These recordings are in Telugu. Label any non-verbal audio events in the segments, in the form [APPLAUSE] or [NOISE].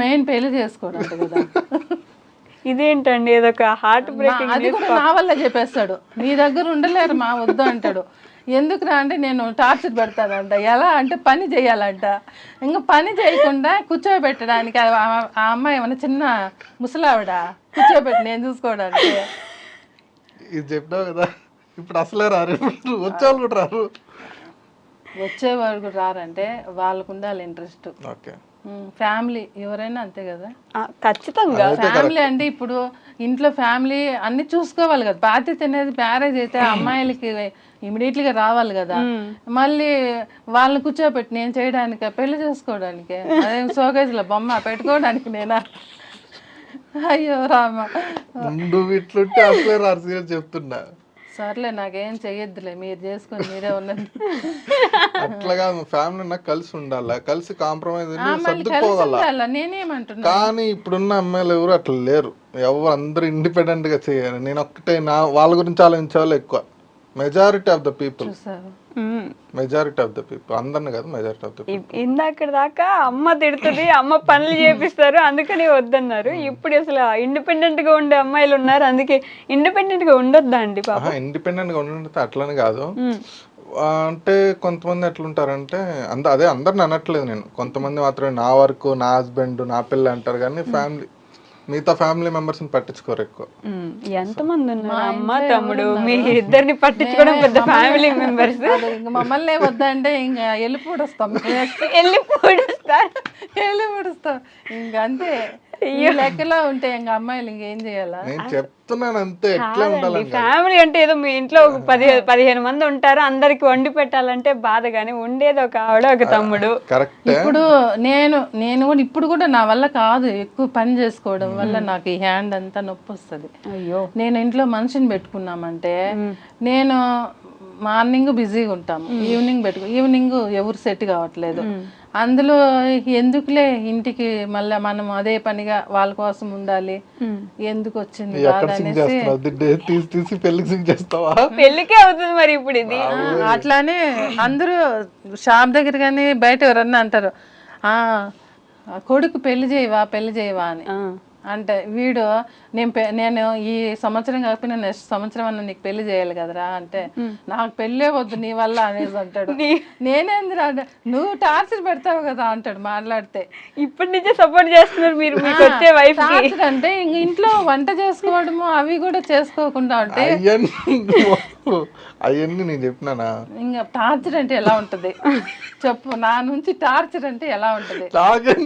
మెయిన్ పెళ్ళి చేసుకోవడం కదా. ఇదేంటండి? ఏదొక హార్ట్ బ్రేకింగ్ అది కూడా నా వల్ల చెప్పేస్తాడు. నీ దగ్గర ఉండలేరు మా వద్దు అంటాడు. ఎందుకురా అంటే నేను టార్చర్ పెడతానంట. ఎలా అంటే పని చేయాలంట. ఇంకా పని చేయకుండా కూర్చోబెట్టడానికి ఆ ఆ అమ్మాయి ఏమన్నా చిన్న ముసలావిడ? కూర్చోబెట్టి నేను చూసుకోవడానికి. ఇది చెప్పినావు కదా. ఇప్పుడు అసలే రారు. వచ్చేవాళ్ళు కూడా రారు. వచ్చేవాడు కూడా రారంటే వాళ్ళకు ఉండాలి ఇంట్రెస్ట్ ఓకే. ఫ్యామిలీ ఎవరైనా అంతే కదా? ఖచ్చితంగా. ఫ్యామిలీ అంటే ఇప్పుడు ఇంట్లో ఫ్యామిలీ అన్ని చూసుకోవాలి కదా. బాధ్యత అనేది మ్యారేజ్ అయితే అమ్మాయిలకి ఇమీడియట్లీ గా రావాలి కదా. మళ్ళీ వాళ్ళని కూర్చోబెట్టి నేను చేయడానికి పెళ్ళి చేసుకోవడానికి? అదే షోకేజ్లో బొమ్మ పెట్టుకోవడానికి నేనా? అయ్యో రామ. ఇట్లుంటే అసలే చెప్తున్నా. సర్లే నాకేం చెయ్యొద్దులే మీరు చేసుకొని మీరే ఉన్నది. అట్లాగా ఫ్యామిలీ నాకు కలిసి ఉండాలి? కలిసి కాంప్రమైజ్ సర్దుకోగల ఉండాలా? నేనేమంటున్నా? కానీ ఇప్పుడున్న అమ్మాయిలు ఎవరు అట్లా లేరు. ఎవరు అందరూ ఇండిపెండెంట్గా చేయాలి. నేను ఒక్కటే నా వాళ్ళ గురించి ఆలోచించే వాళ్ళు ఎక్కువ. Majority of the people. Majority of the people అందరిని కాదు మెజారిటీ ఆఫ్ ద ఇందాక దాకా అమ్మ తిడుతుంది అమ్మ పనులు చేపిస్తారు అందుకని వద్దన్నారు. ఇప్పుడు అసలు ఇండిపెండెంట్గా ఉండే అమ్మాయిలు ఉన్నారు అందుకే ఇండిపెండెంట్గా ఉండొద్దా అండి పాప ఇండిపెండెంట్గా ఉంటే అట్లని కాదు. అంటే కొంతమంది ఎట్లుంటారంటే అంద అదే అందరిని అనట్లేదు నేను. కొంతమంది మాత్రమే నా వరకు నా హస్బెండ్ నా పిల్ల అంటారు కానీ ఫ్యామిలీ మిగతా ఫ్యామిలీ మెంబర్స్ని పట్టించుకోరు ఎక్కువ. ఎంత మంది ఉన్నారు? అమ్మ తమ్ముడు మీ ఇద్దరిని పట్టించుకోవడం పెద్ద ఫ్యామిలీ మెంబర్స్. మమ్మల్ని వద్దంటే ఇంకా వెళ్ళి పూడుస్తాం వెళ్ళి పూడుస్తారు వెళ్ళి పూడుస్తాం ఇంక అంతే. లెక్కలో ఉంటే ఇంక అమ్మాయిలు ఇంకేం చేయాలా? నేను చెప్తున్నాను అంతే ఎట్లా. ఫ్యామిలీ అంటే ఏదో మీ ఇంట్లో ఒక పది పదిహేను మంది ఉంటారు అందరికి వండి పెట్టాలంటే బాధ కానీ ఉండేది ఒక ఆవిడ ఒక తమ్ముడు. ఇప్పుడు నేను నేను కూడా ఇప్పుడు కూడా నా వల్ల కాదు ఎక్కువ పని చేసుకోవడం వల్ల నాకు ఈ హ్యాండ్ అంతా నొప్పి వస్తుంది. అయ్యో. నేను ఇంట్లో మనిషిని పెట్టుకున్నామంటే నేను మార్నింగ్ బిజీగా ఉంటాము ఈవినింగ్ పెట్టుకు ఈవినింగ్ ఎవరు సెట్ కావట్లేదు. అందులో ఎందుకులే ఇంటికి మళ్ళీ మనం అదే పనిగా వాళ్ళ కోసం ఉండాలి? ఎందుకు వచ్చింది తీసి తీసి పెళ్ళికి సింగ్ చేస్తావా? [LAUGHS] పెళ్ళికే అవుతుంది మరి ఇప్పుడు ఇది. అట్లానే అందరూ షాప్ దగ్గర కానీ బయట ఎవరన్నా అంటారు ఆ ఆ కొడుకు పెళ్ళి చేయవా పెళ్ళి చేయవా అని. ఆ. అంటే వీడు నేను పె- నేను ఈ సంవత్సరం కాకపోయినా నెక్స్ట్ సంవత్సరం అన్న నీకు పెళ్ళి చేయాలి కదరా అంటే నాకు పెళ్ళే వద్దు నీ వల్ల అనేసి అంటాడు. నేనేందిరా అంటే, నువ్వు టార్చర్ పెడతావు కదా అంటాడు మాట్లాడితే. ఇప్పటి నుంచే సపోర్ట్ చేస్తున్నారు మీరు వచ్చే వైఫ్కి. టార్చర్ అంటే ఇంక ఇంట్లో వంట చేసుకోవడము అవి కూడా చేసుకోకుండా ఉంటే అవన్నీ నేను చెప్పినానా? ఇంకా టార్చర్ అంటే ఎలా ఉంటది? చెప్పు. నా నుంచి టార్చర్ అంటే ఎలా ఉంటది?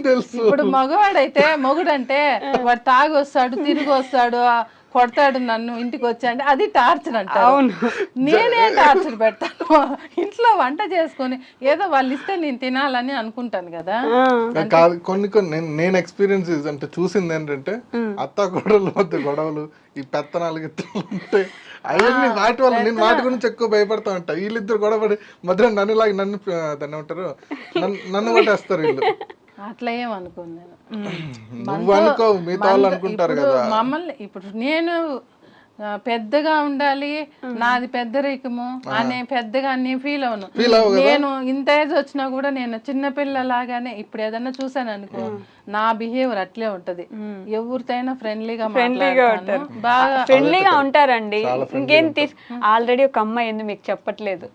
తెలుసు. ఇప్పుడు మగవాడైతే మొగుడంటే వాడు తాగి వస్తాడు తిరిగి వస్తాడు కొడతాడు నన్ను ఇంటికి వచ్చి అంటే అది టార్చర్ అంట అవును. నేనే టార్చర్ పెడతాను. ఇంట్లో వంట చేసుకొని ఏదో వాళ్ళు ఇస్తే నేను తినాలని అనుకుంటాను కదా. కాదు కొన్ని కొన్ని నేను- ఎక్స్పీరియన్స్ అంటే చూసింది ఏంటంటే అత్త గొడవల మధ్య గొడవలు ఈ పెత్తనాలు ఉంటాయి అవన్నీ వాటి వల్ల నేను వాటి గురించి ఎక్కువ భయపడతా ఉంటా. వీళ్ళిద్దరు గొడవపడి మధ్య నన్ను ఇలాగ నన్ను దాన్ని ఏమంటారు? నన్ను కొట్టేస్తారు వీళ్ళు. అట్లా ఏం అనుకోను నేను. నువ్వు అనుకో మిగతా వాళ్ళు అనుకుంటారు కదా. మమ్మల్ని ఇప్పుడు నేను పెద్దగా ఉండాలి. నాది పెద్దరికము అనే పెద్దగా నేను ఫీల్ అవును నేను ఇంత ఏజ్ వచ్చినా కూడా నేను చిన్నపిల్లలాగానే ఇప్పుడు ఏదన్నా చూసాను అనుకో నా బిహేవియర్ అట్లే ఉంటది. ఎవరితోనైనా ఫ్రెండ్లీగా మాట్లాడతాను. బాగా ఫ్రెండ్లీగా ఉంటారండి. ఇంకేం తీసు ఆల్రెడీ ఒక అమ్మాయి ఉంది మీకు చెప్పట్లేదు.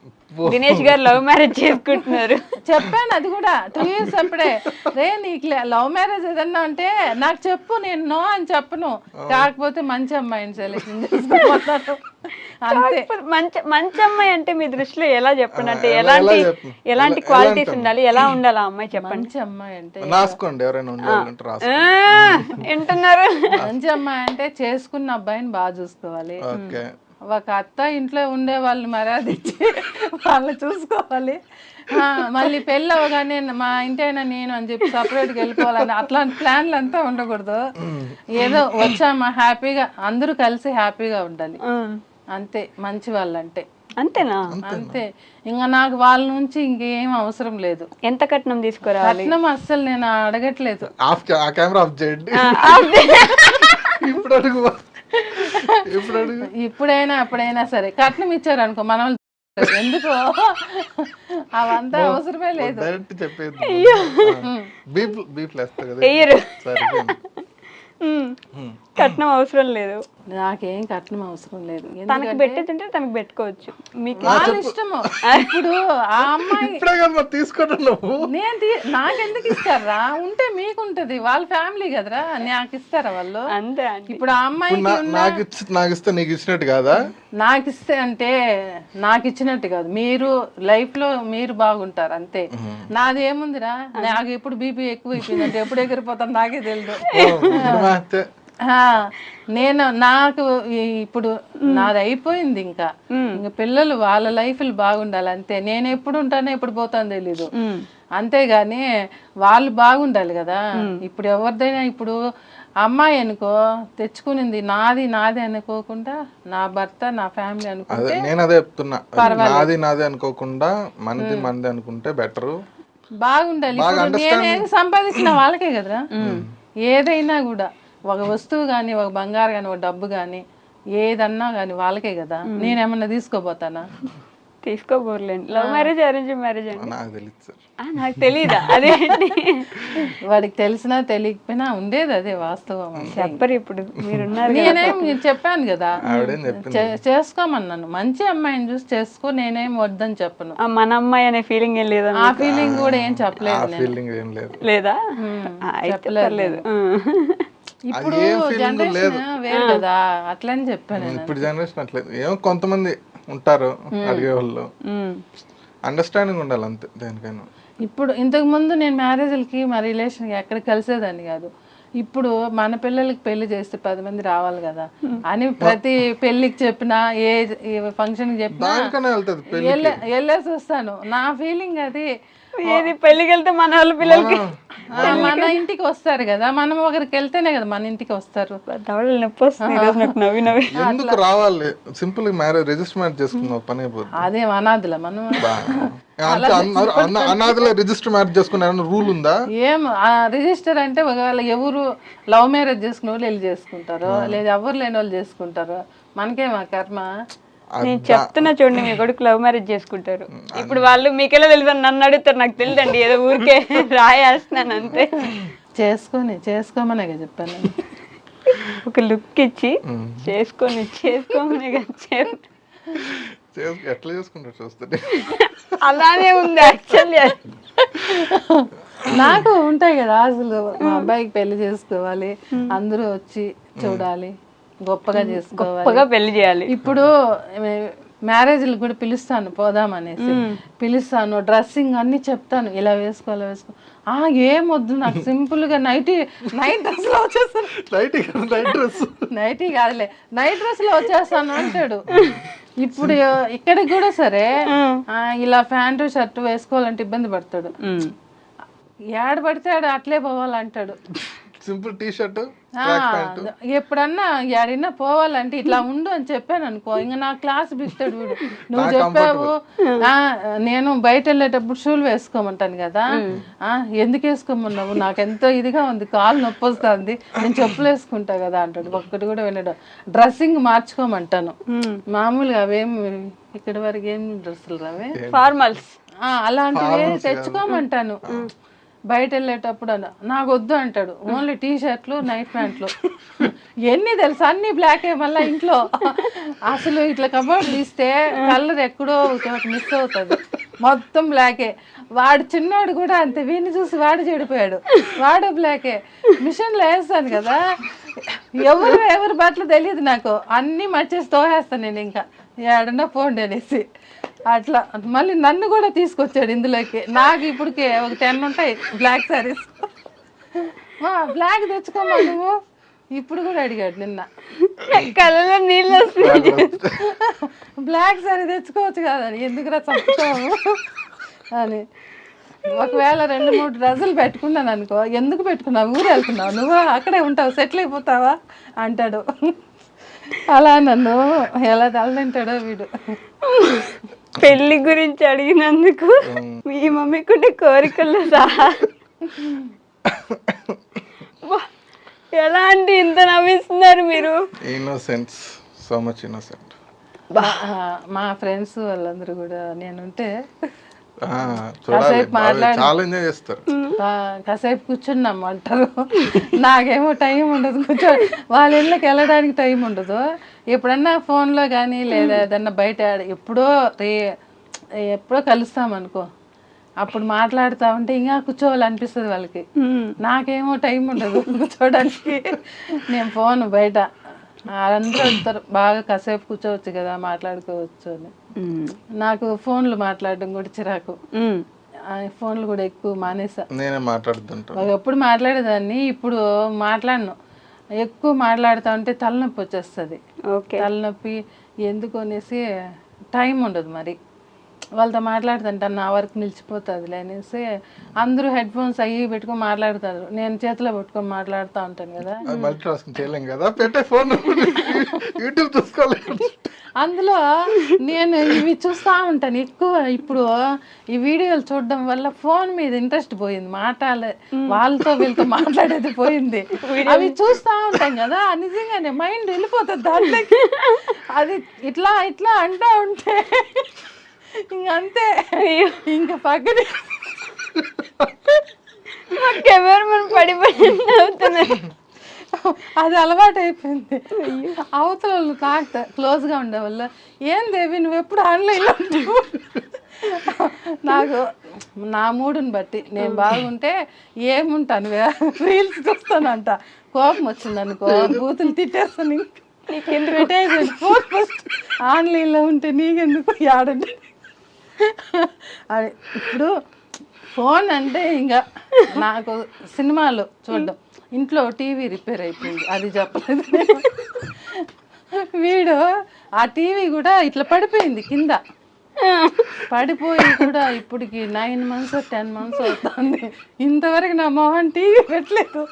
దినేష్ గారు లవ్ మ్యారేజ్ చేసుకుంటున్నారు. చెప్పాను అది కూడా టూ ఇయర్స్ అప్పుడే. రే నీకు లవ్ మ్యారేజ్ ఏదన్నా అంటే నాకు చెప్పు నేను నో అని చెప్పను. కాకపోతే మంచి అమ్మాయిని సెలెక్షన్ చేసుకుంటాను అంతే. మంచి మంచి అమ్మాయి అంటే మీ దృష్టిలో ఎలా చెప్పండి అంటే ఎలాంటి? ఎలాంటి క్వాలిటీస్ ఉండాలి? ఎలా ఉండాలి ఆ అమ్మాయి చెప్పండి? మంచి అమ్మాయి అంటే రాసుకోండి ఎవరైనా వింటున్నారు. మంచి అమ్మాయి అంటే చేసుకున్న అబ్బాయిని బాగా చూసుకోవాలి. ఓకే. ఒక అత్త ఇంట్లో ఉండే వాళ్ళని మర్యాద ఇచ్చి వాళ్ళని చూసుకోవాలి. ఆ, మళ్ళీ పెళ్ళి అవగానే మా ఇంటి అయినా నేను అని చెప్పి సపరేట్గా వెళ్ళిపోవాలని అట్లాంటి ప్లాన్లు అంతా ఉండకూడదు. ఏదో వచ్చామా హ్యాపీగా అందరూ కలిసి హ్యాపీగా ఉండాలి. అంతే మంచి వాళ్ళంటే. అంతేనా? అంతే. ఇంకా నాకు వాళ్ళ నుంచి ఇంకేం అవసరం లేదు. ఎంత కట్నం తీసుకురావాలి? కట్నం అస్సలు నేను అడగట్లేదు. ఆఫ్ ఆ కెమెరా ఆఫ్ చేయండి. ఇప్పుడు అడుగు ఇప్పుడు అడుగు. ఇప్పుడైనా అప్పుడైనా సరే. కట్నం ఇచ్చారు అనుకో మనం ఎందుకో? అవంతా అవసరమే లేదు. డైరెక్ట్ చెప్పేది. బీప్ బీప్ లేస్తా కదా. కట్నం అవసరం లేదు. నాకేం కట్నం అవసరం లేదు. తనకి పెట్టేదంటే తనకి పెట్టుకోవచ్చు. మీకు వాళ్ళ ఇష్టము. ఇప్పుడు ఆ అమ్మాయి ఇప్పుడే కదా మరి తీసుకుంటా నువ్వు? నేను తీ- నాకెందుకు ఇస్తారా? ఉంటే మీకుంటది. వాళ్ళ ఫ్యామిలీ కదరా? నాకు ఇస్తారా వాళ్ళు? అంతే అండి. ఇప్పుడు ఆ అమ్మాయికి నా- నాకు ఇచ్చి నాకు ఇస్తే నీకు ఇచ్చినట్టు కాదా? నాకు ఇస్తే అంటే నాకు ఇచ్చినట్టు కాదు. మీరు లైఫ్లో మీరు బాగుంటారు అంతే. నాది ఏముందిరా? నాకు ఎప్పుడు బీపీ ఎక్కువ అయిపోయిందంటే ఎప్పుడు ఎగిరిపోతాను నాకే తెలియదు నేను నాకు ఇప్పుడు నాది అయిపోయింది ఇంకా. ఇంకా పిల్లలు వాళ్ళ లైఫ్లు బాగుండాలి అంతే. నేను ఎప్పుడు ఉంటానో ఎప్పుడు పోతానో తెలీదు. అంతేగాని వాళ్ళు బాగుండాలి కదా. ఇప్పుడు ఎవరిదైనా ఇప్పుడు అమ్మాయి అనుకో తెచ్చుకునింది నాది నాది అనుకోకుండా నా భర్త నా ఫ్యామిలీ అనుకో అదే నేను అదే చెప్తున్నా. నాది నాది అనుకోకుండా మనది మనది అనుకుంటే బెటరు బాగుండాలి. నేనేం సంపాదించిన వాళ్ళకే కదరా ఏదైనా కూడా. ఒక వస్తువు కానీ ఒక బంగారు కానీ ఒక డబ్బు కానీ ఏదన్నా కానీ వాళ్ళకే కదా. నేనేమన్నా తీసుకోపోతానా తీసుకోబోర్లేండి. లవ్ మ్యారేజ్ అరేంజ్ మ్యారేజ్ అండి. నాకు తెలియదు అదేంటి? వాడికి తెలిసినా తెలియకపోయినా ఉండేది అదే వాస్తవం. చెప్పరు ఇప్పుడు. మీరున్నారు. నేనేం చెప్పాను కదా. చేసుకోమన్నాను. మంచి అమ్మాయిని చూసి చేసుకో నేనేం వద్దని చెప్పను. ఆ, మన అమ్మాయి అనే ఫీలింగ్ ఏం లేదా ఆ ఫీలింగ్ కూడా ఏం ఆ చెప్పలేదు లేదు. లేదా? ఇప్పుడు. జనరేషన్ వేరు కదా అట్లని చెప్పాను నేను. ఇప్పుడు జనరేషన్ అట్లేదు. ఏమో కొంతమంది ఉంటారు అడిగే వాళ్ళు. అండర్స్టాండింగ్ ఉండాలి అంతే దేనికైనా. ఇప్పుడు ఇంతకు ముందు నేను మ్యారేజ్లకి మా రిలేషన్కి ఎక్కడ కలిసేదాన్ని కాదు. ఇప్పుడు మన పిల్లలకి పెళ్ళి చేస్తే పది మంది రావాలి కదా. అని ప్రతి పెళ్ళికి చెప్పినా ఏ ఫంక్షన్కి చెప్పినా వెళ్ళేసి వస్తాను. నా ఫీలింగ్ అది ఏది పెళ్ళికి వెళ్తే మన వాళ్ళ పిల్లలకి మన ఇంటికి వస్తారు కదా మనం ఒకరికి వెళ్తేనే కదా మన ఇంటికి వస్తారు. దవడలు నొప్పి వస్తుంది ఈరోజు నాకు నవ్వి నవ్వి. [LAUGHS] ఎందుకు రావాలి? సింపుల్గా మ్యారేజ్ రిజిస్టర్ మ్యారేజ్ చేసుకున్నావు పని అయిపోద్ది. అదే అనాథుల మనం అనాథలే రిజిస్టర్ మ్యారేజ్ చేసుకున్నారని రూల్ ఉందా? ఏం రిజిస్టర్ అంటే ఒకవేళ ఎవరు లవ్ మ్యారేజ్ చేసుకునే వాళ్ళు వెళ్ళి చేసుకుంటారు లేదా ఎవరు లేని వాళ్ళు చేసుకుంటారు మనకేం ఆ కర్మ? నేను చెప్తున్నా చూడండి మీ కొడుకు లవ్ మ్యారేజ్ చేసుకుంటారు. ఇప్పుడు వాళ్ళు మీకెలా తెలుసు నన్ను అడుగుతారు నాకు తెలియదండి ఏదో ఊరికే [LAUGHS] రాయేస్తున్నాను అంతే. చేసుకొని చేసుకోమనే కదా చెప్పాను. ఒక లుక్ ఇచ్చి చేసుకొని చేసుకోమని కదా ఎట్లా చేసుకుంటారు చూస్తే అలానే ఉంది యాక్చువల్లీ నాకు ఉంటాయి కదా అసలు మా అబ్బాయికి పెళ్ళి చేసుకోవాలి అందరూ వచ్చి చూడాలి. గొప్పగా చేసుకోవాలి. గొప్పగా పెళ్ళి చేయాలి. ఇప్పుడు మ్యారేజ్లు కూడా పిలుస్తాను పోదాం అనేసి. పిలుస్తాను డ్రెస్సింగ్ అన్ని చెప్తాను. ఇలా వేసుకో అలా వేసుకో. ఆ ఏం వద్దు నాకు సింపుల్గా నైటీ నైట్ డ్రెస్లో వచ్చేస్తాను లైట్ లైట్ డ్రెస్. నైటీ కాదులే నైట్ డ్రెస్లో వచ్చేస్తాను అంటాడు. ఇప్పుడు ఇక్కడికి కూడా సరే ఆ, ఇలా ప్యాంటు షర్ట్ వేసుకోవాలంటే ఇబ్బంది పడతాడు. ఏడ పడితే ఆడ అట్లే పోవాలంటాడు. సింపుల్ టీ షర్ట్ ఎప్పుడన్నా ఎడైనా పోవాలంటే ఇట్లా ఉండు అని చెప్పాను అనుకో ఇంకా నా క్లాస్ బిస్తాడు వీడు. నువ్వు చెప్పావు. ఆ, నేను బయట వెళ్ళేటప్పుడు షూలు వేసుకోమంటాను కదా. ఆ, ఎందుకు వేసుకోమన్నావు? నాకు ఎంతో ఇదిగా ఉంది కాలు నొప్పి వస్తుంది నేను చెప్పులు వేసుకుంటా కదా అంటాడు. ఒక్కటి కూడా వినడు. డ్రెస్సింగ్ మార్చుకోమంటాను. మామూలుగా అవేం ఇక్కడి వరకు ఏం డ్రెస్సులు రావే? ఫార్మల్స్. ఆ, అలాంటివి తెచ్చుకోమంటాను. బయట వెళ్ళేటప్పుడు అలా నాకు వద్దు అంటాడు. ఓన్లీ టీ షర్ట్లు నైట్ ప్యాంట్లు. ఎన్ని తెలుసు? అన్ని బ్లాకే మళ్ళీ ఇంట్లో. అసలు ఇట్లా కబోర్డ్లు తీస్తే కలర్ ఎక్కడో ఒకటి మిస్ అవుతుంది. మొత్తం బ్లాకే. వాడు చిన్నోడు కూడా అంతే. వీడిని చూసి వాడు చెడిపోయాడు. వాడు బ్లాకే. మిషన్లో వేస్తాను కదా. ఎవరు ఎవరు బట్టలు తెలియదు నాకు. అన్నీ మర్చేసి తోహేస్తాను నేను ఇంకా. ఏడన్నా పోండి అనేసి. అట్లా. మళ్ళీ నన్ను కూడా తీసుకొచ్చాడు ఇందులోకి. నాకు ఇప్పటికే ఒక టెన్ ఉంటాయి బ్లాక్ సారీస్. బ్లాక్ తెచ్చుకోమా నువ్వు. ఇప్పుడు కూడా అడిగాడు నిన్న. కళ్ళలో నీళ్ళు వస్తున్నాయి. బ్లాక్ సారీ తెచ్చుకోవచ్చు కదని ఎందుకురా చంపుతాము అని. ఒకవేళ రెండు మూడు డ్రెస్సులు పెట్టుకున్నాను అనుకో ఎందుకు పెట్టుకున్నావు? ఊరు వెళ్తున్నావు నువ్వు? అక్కడే ఉంటావు సెటిల్ అయిపోతావా? అంటాడు. అలా నన్ను ఎలా తలదింటాడో వీడు. పెళ్ళి గురించి అడిగినందుకు మీ మమ్మీకుండే కోరికలు సహా. వా, ఎలా అంటే ఇంత నవ్విస్తున్నారు మీరు? ఇన్నోసెన్స్ సో మచ్ ఇన్నోసెంట్ మా ఫ్రెండ్స్ వాళ్ళందరూ కూడా నేనుంటే చాలా ఎంజాయ్ చేస్తారు. కాసేపు కూర్చున్నాం అంటారు నాకేమో టైం ఉండదు కూర్చో. వాళ్ళ ఇళ్ళకి వెళ్ళడానికి టైం ఉండదు. ఎప్పుడన్నా ఫోన్లో కానీ లేదా ఏదన్నా బయట ఆడ- ఎప్పుడో రే ఎప్పుడో కలుస్తాం అనుకో. అప్పుడు మాట్లాడుతా ఉంటే ఇంకా కూర్చోవాలనిపిస్తుంది వాళ్ళకి. నాకేమో టైం ఉండదు కూర్చోడానికి. నేను ఫోన్ బయట. అందరూ వస్తారు బాగా కాసేపు కూర్చోవచ్చు కదా మాట్లాడుకోవచ్చు అని. నాకు ఫోన్లు మాట్లాడడం కూడా చిరాకు. ఆ ఫోన్లు కూడా ఎక్కువ మానేసా. నేనే మాట్లాడుతుంటాను ఒకప్పుడు మాట్లాడేదాన్ని ఇప్పుడు మాట్లాడను. ఎక్కువ మాట్లాడుతా ఉంటే తలనొప్పి వచ్చేస్తుంది. ఓకే. తలనొప్పి ఎందుకు అనేసి టైం ఉండదు మరి. వాళ్ళతో మాట్లాడుతుంటా నా వర్క్ నిలిచిపోతుంది అనేసి అందరూ హెడ్ ఫోన్స్ అయ్యి పెట్టుకొని మాట్లాడతారు. నేను చేతిలో పెట్టుకొని మాట్లాడుతూ ఉంటాను కదా. అది మల్టీ టాస్కింగ్ చేయలేం కదా. పెట్టే ఫోన్ యూట్యూబ్ చూసుకోలేదు అందులో నేను ఇవి చూస్తూ ఉంటాను ఎక్కువ. ఇప్పుడు ఈ వీడియోలు చూడడం వల్ల ఫోన్ మీద ఇంట్రెస్ట్ పోయింది. మాట్లాడే వాళ్ళతో వీళ్ళతో మాట్లాడేది పోయింది. అవి చూస్తూ ఉంటాం కదా. నిజంగానే మైండ్ వెళ్ళిపోతుంది దాంట్లోకి. అది ఇట్లా ఇట్లా అంటా ఉంటే ఇంకంతే ఇంకా పక్కన కెమెరామెన్ పడి పడి అవుతున్నారు అది అలవాటు అయిపోయింది అవతల వాళ్ళు తాకుతా క్లోజ్గా ఉండే వాళ్ళు. ఏం దేవి నువ్వు ఎప్పుడు ఆన్లైన్లో ఉంటావు నాకు నా మూడుని బట్టి. నేను బాగుంటే ఏముంటాను రీల్స్ చూస్తానంట. కోపం వచ్చింది అనుకో బూతులు తిట్టేస్తాను నీకెందుకు? ఆన్లైన్లో ఉంటే నీకెందుకు ఆడండి అది ఇప్పుడు ఫోన్ అంటే ఇంకా నాకు సినిమాలు చూడడం. ఇంట్లో టీవీ రిపేర్ అయిపోయింది. అది చెప్పలేదు. వీడు ఆ టీవీ కూడా ఇట్లా పడిపోయింది కింద. పడిపోయి కూడా ఇప్పటికి నైన్ మంత్స్ టెన్ మంత్స్ అవుతుంది. ఇంతవరకు నా మొహం టీవీ పెట్టలేదు.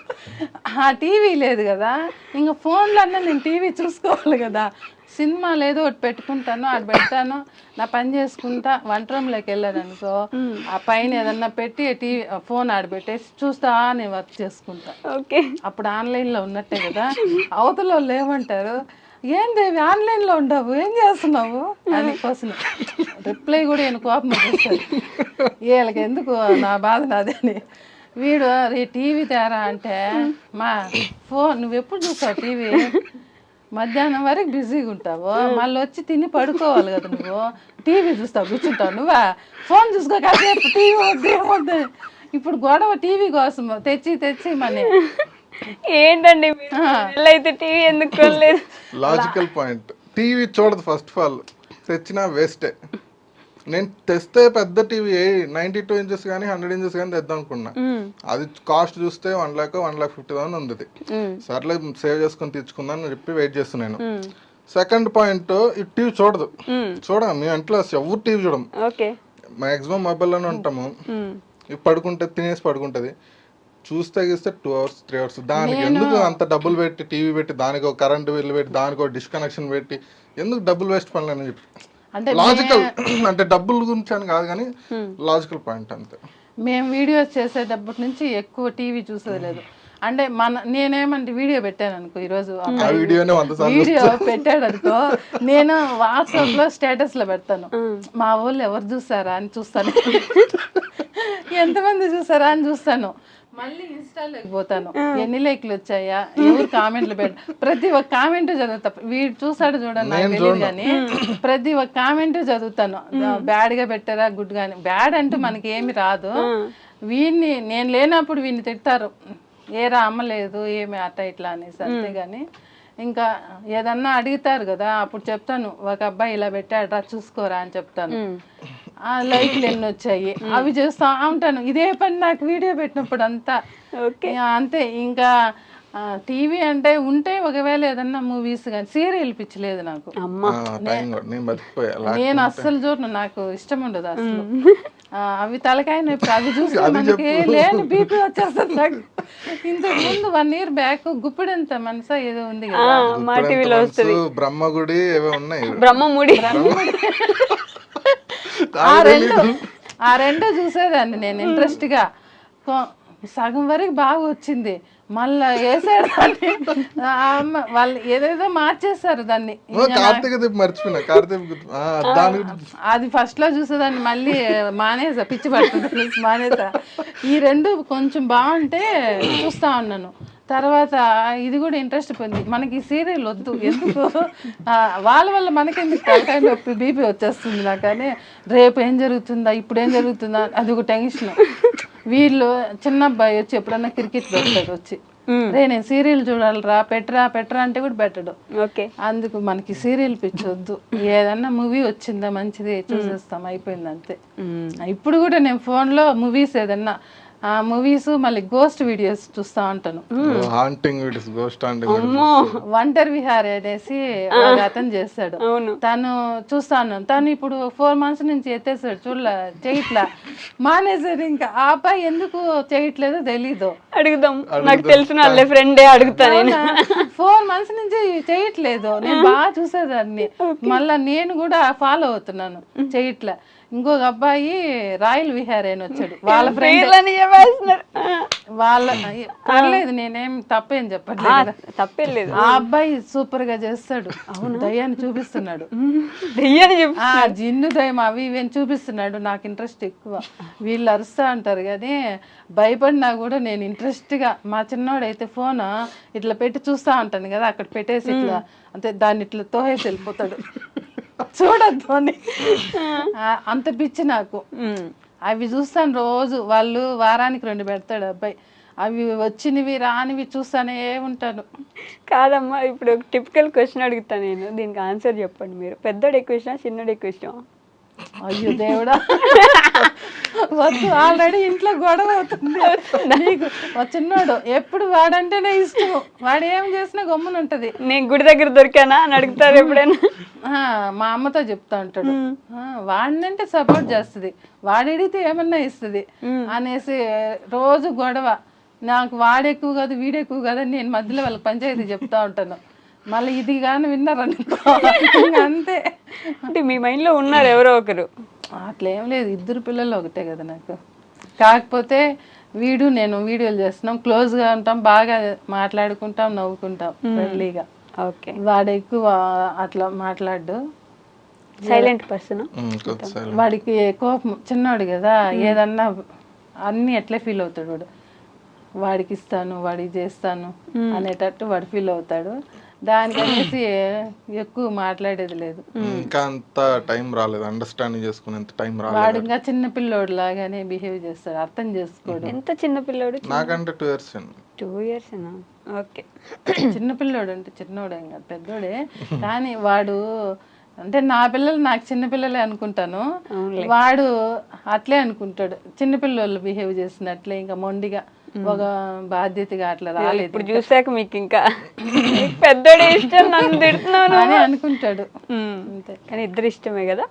ఆ టీవీ లేదు కదా. ఇంకా ఫోన్లో అన్నా నేను టీవీ చూసుకోవాలి కదా. సినిమాలు ఏదో ఒకటి పెట్టుకుంటాను అది పెడతాను నా పని చేసుకుంటా వంట రూమ్లోకి వెళ్ళాను అనుకో ఆ పైన ఏదన్నా పెట్టి టీవీ ఫోన్ ఆడబెట్టేసి చూస్తా నేను వర్క్ చేసుకుంటా. ఓకే. అప్పుడు ఆన్లైన్లో ఉన్నట్టే కదా. అవతల వాళ్ళు ఏమంటారు? ఏం దేవి ఆన్లైన్లో ఉండవు ఏం చేస్తున్నావు? అని క్వశ్చన్ రిప్లై కూడా నేను కోపం వచ్చేస్తుంది. వీళ్ళకి ఎందుకు నా బాధ నాది అని. వీడు రే టీవీ తేరా అంటే మా ఫోన్ నువ్వు ఎప్పుడు చూస్తావు టీవీ? మధ్యాహ్నం వరకు బిజీగా ఉంటావు. మళ్ళీ వచ్చి తిని పడుకోవాలి కదా నువ్వు. టీవీ చూస్తావు కూర్చుంటావు. నువ్వా? ఫోన్ చూసుకో కాసేపు టీవీ వద్దు ఇప్పుడు గొడవ టీవీ కోసం తెచ్చి తెచ్చి మనీ ఏంటండి మీరు? అయితే టీవీ ఎందుకు కొనలేదు లాజికల్ పాయింట్. టీవీ చూడదు ఫస్ట్ ఆఫ్ ఆల్. తెచ్చినా వేస్టే. నేను తెస్తే పెద్ద టీవీ నైన్టీ టూ ఇంచెస్ కానీ హండ్రెడ్ ఇంచెస్ కానీ తెద్దాం అనుకున్నా. అది కాస్ట్ చూస్తే one lakh one lakh fifty thousand ఉంది సర్లే సేవ్ చేసుకొని తెచ్చుకుందాం అని చెప్పి వెయిట్ చేస్తున్నాను సెకండ్ పాయింట్ ఈ టీవీ చూడదు. చూడం మేము ఇంట్లో ఎవరు టీవీ చూడం ఓకే. మాక్సిమం మొబైల్లోనే ఉంటాము. ఇవి పడుకుంటే తినేసి పడుకుంటది. చూస్తే గీస్తే టూ అవర్స్ త్రీ అవర్స్ దానికి ఎందుకు అంత డబ్బులు పెట్టి టీవీ పెట్టి దానికి ఒక కరెంట్ బిల్ పెట్టి దానికి ఒక డిష్ కనెక్షన్ పెట్టి ఎందుకు డబ్బులు వేస్ట్ పనులని చెప్పి. అంటే లాజికల్ [CLEARS THROAT] అంటే డబ్బుల గురించి అని కాదు కానీ లాజికల్ పాయింట్ అంతే. మేము వీడియోస్ చేసేటప్పటి నుంచి ఎక్కువ టీవీ చూసేది లేదు. అంటే మన నేనేమంటే వీడియో పెట్టాను అనుకో ఈరోజు. ఆ వీడియోనే వంద సార్లు వీడియో పెట్టాడు అనుకో. నేను వాట్సాప్లో స్టేటస్లో పెడతాను. మా వాళ్ళు ఎవరు చూసారా అని చూస్తాను. [LAUGHS] ఎంతమంది చూసారా అని చూస్తాను. మళ్ళీ ఇన్స్టాలోకి పోతాను. ఎన్ని లైక్లు వచ్చాయా? ఎవరు కామెంట్లు పెట్ట? ప్రతి ఒక్క కామెంట్ చదువుతా. వీడు చూసాడు చూడండి నాకు తెలియదు కానీ ప్రతి ఒక్క కామెంట్ చదువుతాను. బ్యాడ్గా పెట్టారా గుడ్ గాని. బ్యాడ్ అంటూ మనకి ఏమి రాదు. వీడిని నేను లేనప్పుడు వీడిని తిడతారు. ఏరా అమ్మలేదు ఏమి అట్ట ఇట్లా అనేసి అంతేగాని. ఇంకా ఏదన్నా అడుగుతారు కదా అప్పుడు చెప్తాను. ఒక అబ్బాయి ఇలా పెట్టాడరా చూసుకోరా అని చెప్తాను. లైక్లు ఎన్ని వచ్చాయి? అవి చూస్తా ఉంటాను. ఇదే పని నాకు వీడియో పెట్టినప్పుడు అంతా ఓకే అంతే. ఇంకా టీవీ అంటే ఉంటే ఒకవేళ ఏదన్నా మూవీస్ కానీ సీరియల్ పిచ్చలేదు నాకు. నేను అస్సలు చూడను. నాకు ఇష్టం ఉండదు అసలు అవి తలకాయ నొప్పి. అవి చూస్తే మనకి లేని బీపీ వచ్చేస్తుంది నాకు. ఇంతకు ముందు వన్ ఇయర్ బ్యాక్ గుప్పిడంత మనసా ఏదో ఉంది కదా. బ్రహ్మగుడి ఏవో ఉన్నాయి. బ్రహ్మముడి. ఆ రెండు ఆ రెండు చూసేదాన్ని నేను ఇంట్రెస్ట్గా కొ- సగం వరకు బాగా వచ్చింది. మళ్ళా వేసాడు దాన్ని [LAUGHS] ఆ అమ్మ వాళ్ళు ఏదేదో మార్చేస్తారు దాన్ని. అది ఫస్ట్లో చూసేదాన్ని. మళ్ళీ మానేసా పిచ్చి పడుతుంది మానేసా. ఈ రెండు కొంచెం బాగుంటే చూస్తా ఉన్నాను. తర్వాత ఇది కూడా ఇంట్రెస్ట్ పోయింది. మనకి ఈ సీరియల్ వద్దు. ఎందుకు? వాళ్ళ వల్ల మనకెందుకు తలకాయ నొప్పి బీపీ వచ్చేస్తుంది నాకు కానీ రేపు ఏం జరుగుతుందా? ఇప్పుడు ఏం జరుగుతుందా? అది ఒక టెన్షన్ వీళ్ళు చిన్న అబ్బాయి వచ్చి ఎప్పుడన్నా క్రికెట్ పెడతాడు వచ్చి. రే నేను సీరియల్ చూడాలిరా పెట్టరా పెట్టరా అంటే కూడా పెట్టడు. ఓకే. అందుకు మనకి సీరియల్ పిచ్చొద్దు ఏదన్నా మూవీ వచ్చిందా మంచిది చూసేస్తాం అయిపోయింది అంతే. ఇప్పుడు కూడా నేను ఫోన్లో మూవీస్ ఏదన్నా ఆ మూవీస్ మళ్ళీ గోస్ట్ వీడియోస్ చూస్తా ఉంటాను. Haunting videos ghost hunter Vihar అనేసి అతను చేస్తాడు. అవును. తను చూస్తాను తను ఇప్పుడు ఫోర్ మంత్స్ నుంచి ఎత్తేసాడు చూడలే చేయట్లా. మానేసాడు ఇంకా. ఆ అబ్బాయి ఎందుకు చేయట్లేదో తెలీదు. అడుగుదాం. నాకు తెలిసిన వాళ్ళే ఫ్రెండే అడుగుతా నేను. ఫోర్ మంత్స్ నుంచి చేయట్లేదు. నేను బాగా చూసేదాన్ని. మళ్ళా నేను కూడా ఫాలో అవుతున్నాను. చేయట్లే. ఇంకొక అబ్బాయి రాయల్ విహార్ అని వచ్చాడు. వాళ్ళ ఫ్రెండ్. వాళ్ళ పర్లేదు నేనేం తప్పేం చెప్పట్లేదు కదా. తప్పేం లేదు. ఆ అబ్బాయి సూపర్గా చేస్తాడు. దయ్యాన్ని చూపిస్తున్నాడు. దెయ్యాన్ని ఆ జిన్ను దయ్యం అవి ఇవి అని చూపిస్తున్నాడు. నాకు ఇంట్రెస్ట్ ఎక్కువ. వీళ్ళు అరుస్తా అంటారు కానీ భయపడినా కూడా నేను ఇంట్రెస్ట్గా. మా చిన్నోడు అయితే ఫోన్ ఇట్లా పెట్టి చూస్తా ఉంటాను కదా అక్కడ పెట్టేసి ఇట్లా అంతే దాన్ని ఇట్లా తోహేసి వెళ్ళిపోతాడు. చూడద్దు అని. అంత పిచ్చి నాకు. అవి చూస్తాను రోజు. వాళ్ళు వారానికి రెండు పెడతాడు అబ్బాయి. అవి వచ్చినవి రానివి చూస్తానే ఉంటాను. కాదమ్మా ఇప్పుడు ఒక టిపికల్ క్వశ్చన్ అడుగుతా నేను. దీనికి ఆన్సర్ చెప్పండి మీరు. పెద్దోడు ఎక్కువ ఇష్టం చిన్నోడు ఎక్కువ ఇష్టం అయ్యో దేవుడా. వద్దు ఆల్రెడీ ఇంట్లో గొడవ అవుతుంది. నీకు చిన్నోడు ఎప్పుడు వాడంటేనే ఇష్టం. వాడు ఏం చేసినా గమ్మున ఉంటది. నేను గుడి దగ్గర దొరికానా అని అడుగుతారు ఎప్పుడైనా? ఆ, మా అమ్మతో చెప్తా ఉంటాడు. వాడినంటే సపోర్ట్ చేస్తుంది. వాడు అడిగితే ఏమన్నా ఇస్తుంది. అనేసి రోజు గొడవ. నాకు వాడెక్కువ కాదు వీడెక్కువ కాదు అని నేను మధ్యలో వాళ్ళకి పంచాయతీ చెప్తా ఉంటాను. మళ్ళీ ఇది కానీ విన్నారనుకో అంతే. అంటే మీ మైండ్లో ఉన్నారు ఎవరో ఒకరు. అట్లా ఏం లేదు ఇద్దరు పిల్లలు ఒకటే కదా నాకు. కాకపోతే వీడు నేను వీడియోలు చేస్తున్నాం క్లోజ్గా ఉంటాం బాగా మాట్లాడుకుంటాం నవ్వుకుంటాం ఫ్రెండ్లీగా ఓకే. వాడు ఎక్కువ అట్లా మాట్లాడు. సైలెంట్ పర్సన్ వాడికి కోపం చిన్నవాడు కదా ఏదన్నా అన్ని ఎట్లా ఫీల్ అవుతాడు వాడు. వాడికి ఇస్తాను వాడికి చేస్తాను అనేటట్టు వాడు ఫీల్ అవుతాడు. దానికనేసి ఎక్కువ మాట్లాడేది లేదు. ఇంకా అంత టైం రాలేదు. అండర్స్టాండింగ్ చేసుకునేంత టైం రాలేదు. వాడు ఇంకా చిన్న పిల్లోడు లాగానే బిహేవ్ చేస్తాడు. అర్థం చేసుకోడు. ఎంత చిన్న పిల్లోడు? నాకంటే two years two years okay. చిన్న పిల్లోడు అంటే చిన్నోడే ఇంకా పెద్దోడే. కానీ వాడు అంటే నా పిల్లలు నాకు చిన్న పిల్లలే అనుకుంటాను. వాడు అట్లే అనుకుంటాడు. చిన్న పిల్లోళ్ళు బిహేవ్ చేసినట్లే ఇంకా మొండిగా. ఒక బాధ్యతగా అట్లా రాలేదు ఇప్పుడు చూసాక మీకు ఇంకా పెద్దోడే ఇష్టం నన్ను తిడుతున్నాను. అని అనుకుంటాడు. అంతే. కానీ ఇద్దరు ఇష్టమే కదా?